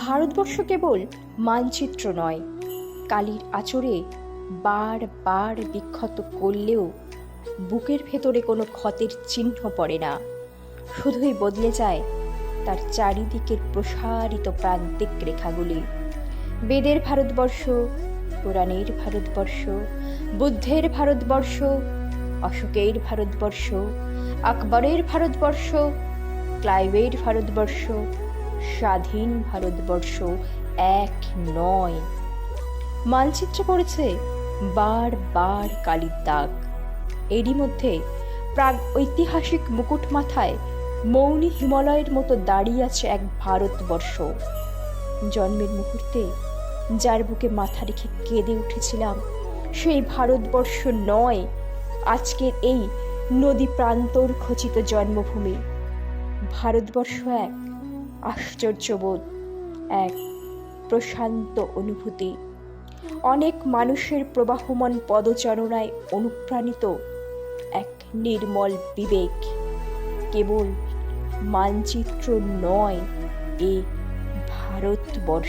ভারতবর্ষ কেবল মানচিত্র নয়, কালির আচরে বার বার বিক্ষত করলেও বুকের ভেতরে কোনো ক্ষতের চিহ্ন পড়ে না। শুধুই বদলে যায় তার চারিদিকের প্রসারিত প্রান্তিক রেখাগুলি। বেদের ভারতবর্ষ, পুরাণের ভারতবর্ষ, বুদ্ধের ভারতবর্ষ, অশোকের ভারতবর্ষ, আকবরের ভারতবর্ষ, ক্লাইভের ভারতবর্ষ স্বাধীন ভারতবর্ষ এক নয়। মানচিত্রে পড়েছে বার বার কালির দাগ। এরই মধ্যে প্রাগ ঐতিহাসিক মুকুট মাথায় মৌনী হিমালয়ের মতো দাঁড়িয়ে আছে এক ভারতবর্ষ। জন্মের মুহূর্তে যার বুকে মাথা রেখে কেঁদে উঠেছিলাম, সেই ভারতবর্ষ নয়, আজকের এই নদী প্রান্তর খচিত জন্মভূমি। ভারতবর্ষ এক আশ্চর্যবোধ, এক প্রশান্ত অনুভূতি। অনেক মানুষের প্রবাহমান পদচারণায় অনুপ্রাণিত এক নির্মল বিবেক। কেবল মানচিত্র নয়, এ ভারতবর্ষ।